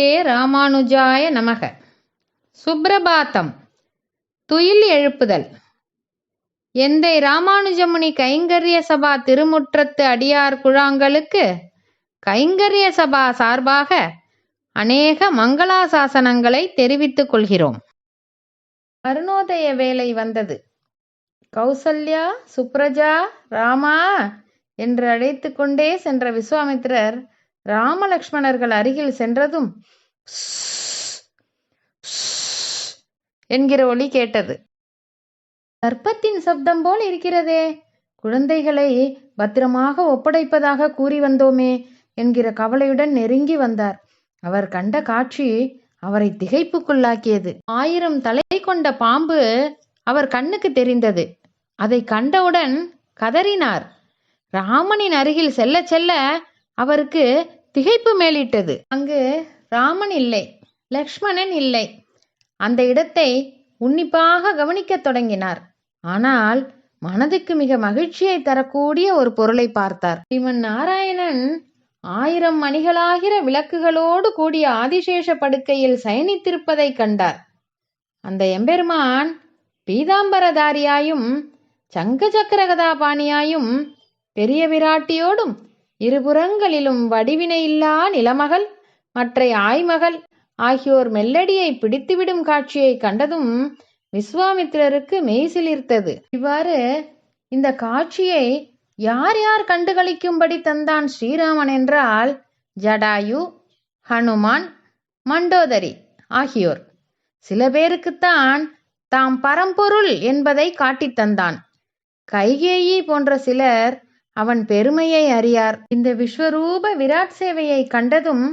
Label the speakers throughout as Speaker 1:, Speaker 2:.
Speaker 1: ஸ்ரீமதே ராமானுஜாய நமக. சுப்ரபாத்தம். துயில் எழுப்புதல். எந்தை ராமானுஜமுனி கைங்கரிய சபா திருமுற்றத்து அடியார் குழாங்களுக்கு கைங்கரிய சபா சார்பாக அநேக மங்களாசாசனங்களை தெரிவித்துக் கொள்கிறோம். அருணோதய வேலை வந்தது. கௌசல்யா சுப்ரஜா ராமா என்று அழைத்து கொண்டே சென்ற விஸ்வாமித்திரர் ராமலக்ஷ்மணர்கள் அருகில் சென்றதும் என்கிற ஒலி கேட்டது. சர்ப்பத்தின் சப்தம் போல் இருக்கிறதே. குழந்தைகளை பத்திரமாக ஒப்படைப்பதாக கூறி வந்தோமே என்கிற கவலையுடன் நெருங்கி வந்தார். அவர் கண்ட காட்சி அவரை திகைப்புக்குள்ளாக்கியது. ஆயிரம் தலை கொண்ட பாம்பு அவர் கண்ணுக்கு தெரிந்தது. அதை கண்டவுடன் கதறினார். ராமனின் அருகில் செல்ல செல்ல அவருக்கு திகைப்பு மேலிட்டது. அங்கு ராமன் இல்லை லக்ஷ்மணன் இல்லை. அந்த இடத்தை உன்னிப்பாக கவனிக்கத் தொடங்கினார். ஆனால் மனதுக்கு மிக மகிழ்ச்சியை தரக்கூடிய ஒரு பொருளை பார்த்தார். ஸ்ரீமன் நாராயணன் ஆயிரம் மணிகளாகிற விளக்குகளோடு கூடிய ஆதிசேஷ படுக்கையில் சயனித்திருப்பதை கண்டார். அந்த எம்பெருமான் பீதாம்பரதாரியாயும் சங்க சக்கரகதாபாணியாயும் பெரிய விராட்டியோடும் இருபுறங்களிலும் வடிவினையில்லா நிலமகள் மற்றை ஆய்மகள் ஆகியோர் மெல்லடியை பிடித்துவிடும் காட்சியை கண்டதும் விஸ்வாமித்திரருக்கு மெய்சிலிர்த்தது இவ்வாறு இந்த காட்சியை யார் யார் கண்டுகளிக்கும்படி தந்தான் ஸ்ரீராமன் என்றால் ஜடாயு ஹனுமான் மண்டோதரி ஆகியோர். சில பேருக்குத்தான் தாம் பரம்பொருள் என்பதை காட்டித் தந்தான். கைகேயி போன்ற சிலர் அவன் பெருமையை அறியார். இந்த விஸ்வரூப விராட் சேவையை கண்டதும்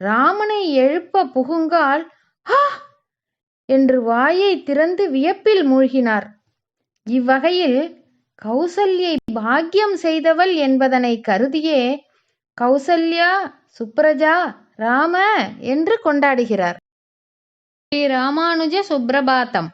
Speaker 1: ராமனை எழுப்ப புகுங்கால் ஆ! என்று வாயை திறந்து வியப்பில் மூழ்கினார். இவ்வகையில் கௌசல்யை பாக்கியம் செய்தவள் என்பதனை கருதியே கௌசல்யா சுப்ரஜா ராம! என்று கொண்டாடுகிறார். ஸ்ரீ ராமானுஜ சுப்ரபாத்தம்.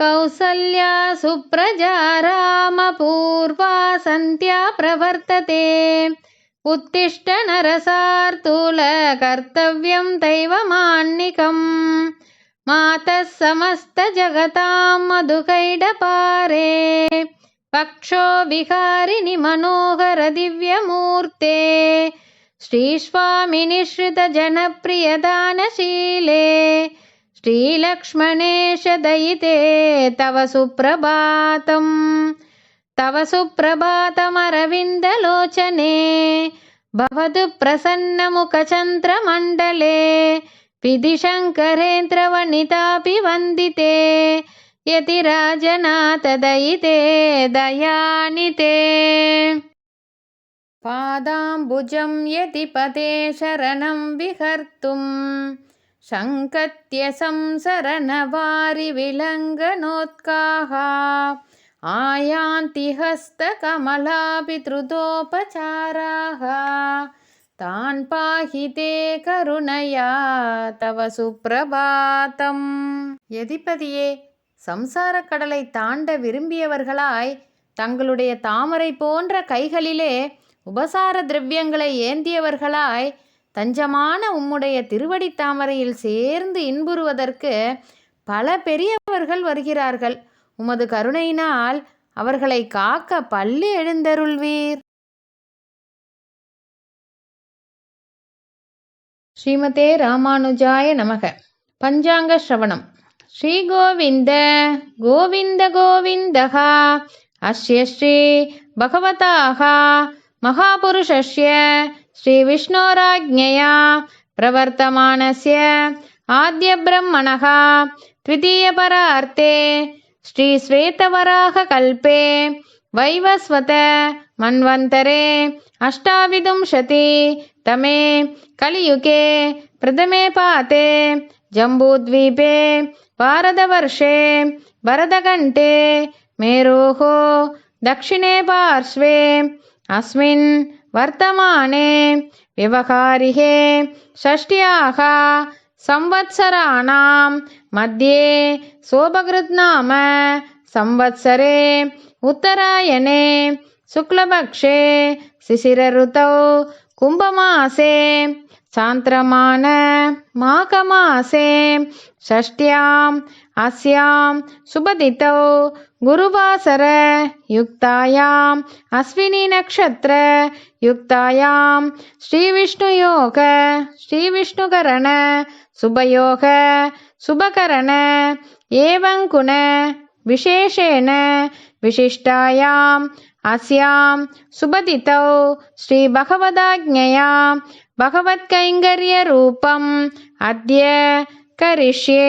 Speaker 1: கௌசல்யா சுப்ரஜா ராம பூர்வா சந்தியா பிரவர்த்ததே உத்திஷ்ட ैव दैवमान्निकम्। मातः समस्तजगतां मधुकैडपारे। पक्षो विहारिणि मनोहर दिव्यमूर्ते। श्रीस्वामिनिश्रित श्रीलक्ष्मणेश दयिते तव सुप्रभातम्। तव सुप्रभातमरविन्दलोचने। भवतु प्रसन्नमुखचन्द्रमण्डले। विधिशङ्करे वन्दिते। यतिराजनाथदयिते दयानिते। पादाम्बुजं यदि पदे शरणं विहर्तुं शङ्कत्यसंसरणीविलङ्नोत्काः आयान्ति हस्तकमलापि धृतोपचाराः तान् पाहि ते கருணையா தவ சுப்பிரபாதம் எதிபதியே சம்சாரக் கடலை தாண்ட விரும்பியவர்களாய் தங்களுடைய தாமரை போன்ற கைகளிலே உபசார திரவியங்களை ஏந்தியவர்களாய் தஞ்சமான உம்முடைய திருவடித் தாமரையில் சேர்ந்து இன்புறுவதற்கு பல பெரியவர்கள் வருகிறார்கள் உமது கருணையினால் அவர்களை காக்க பள்ளி எழுந்தருள்வீர் ஸ்ரீமதே ராமானுஜாய நமக பஞ்சாங்க ஸ்ரவணம் ஸ்ரீ கோவிந்த கோவிந்த கோவிந்தகா அஸ்ய ஸ்ரீ பகவதாக மகாபுருஷஸ்ய ஸ்ரீ விஷ்ணோராஜ்ஞயா பிரவர்த்தமானஸ்ய ஆத்ய பிரம்மணः द्वितीयपरार्थे श्रीश्वेतवराहकल्पे वैवस्वत मन्वन्तरे अष्टाविंशति तमे कलियुगे प्रथमे पाते जम्बूद्वीपे भारतवर्षे भरतकण्ठे मेरोः दक्षिणे पार्श्वे अस्मिन् वर्तमाने व्यवहारिहे षष्ट्याः संवत्सराणां मध्ये शोभकृद्नाम संवत्सरे उत्तरायणे शुक्लपक्षे शिशिरऋतौ कुम्भमासे सान्त्रमान माघमासे षष्ट्याम् अस्यां शुभदितौ गुरुवासर युक्तायाम् अश्विनी नक्षत्र युक्तायाम् श्रीविष्णुयोग श्रीविष्णुकरणशुभयोः एवङ्कुण विशेषेण विशिष्टायाम् अस्याम् शुभतिथौ श्रीभगवदाज्ञया भगवत्कैङ्गर्यरूपम् अद्य करिष्ये।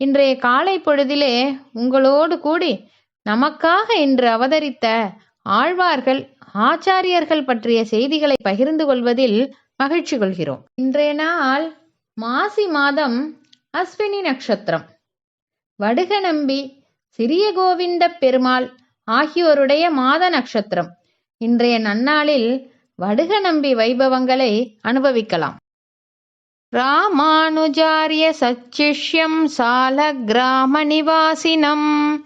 Speaker 1: இன்றைய காலை பொழுதிலே உங்களோடு கூடி நமக்காக இன்று அவதரித்த ஆழ்வார்கள் ஆச்சாரியர்கள் பற்றிய செய்திகளை பகிர்ந்து கொள்வதில் மகிழ்ச்சி கொள்கிறோம். இன்றைய நாள் மாசி மாதம் அஸ்வினி நட்சத்திரம். வடுக நம்பி சிறிய கோவிந்த பெருமாள் ஆகியோருடைய மாத நட்சத்திரம். இன்றைய நன்னாளில் வடுக நம்பி வைபவங்களை அனுபவிக்கலாம். ராமானுஜாரிய சச்சிஷ்யம் நிவாசினம்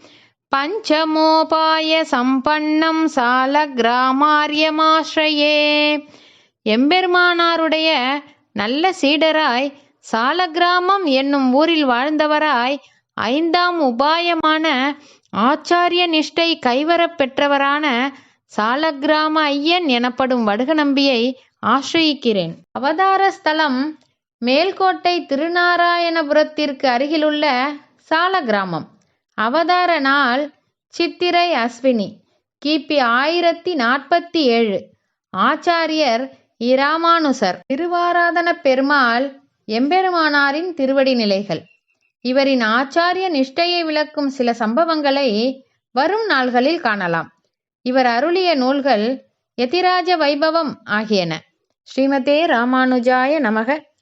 Speaker 1: பஞ்சமோபாய சம்பன்னம் சாலக்கிராமாரியமாஸ்ரயே எம்பெருமானாருடைய நல்ல சீடராய் சாலகிராமம் என்னும் ஊரில் வாழ்ந்தவராய் ஐந்தாம் உபாயமான ஆச்சாரிய நிஷ்டை கைவரப் பெற்றவரான சாலக்கிராம ஐயன் எனப்படும் வடுகநம்பியை ஆசிரயிக்கிறேன். அவதார ஸ்தலம் மேல்கோட்டை திருநாராயணபுரத்திற்கு அருகிலுள்ள சால கிராமம் அவதார நாள் சித்திரை அஸ்வினி கிபி ஆயிரத்தி நாற்பத்தி ஏழு. ஆச்சாரியர் இராமானுசர். திருவாராதன பெருமாள் எம்பெருமானாரின் திருவடி நிலைகள். இவரின் ஆச்சாரிய நிஷ்டையை விளக்கும் சில சம்பவங்களை வரும் நாள்களில் காணலாம். இவர் அருளிய நூல்கள் எதிராஜ வைபவம் ஆகியன. ஸ்ரீமதே ராமானுஜாய நமக.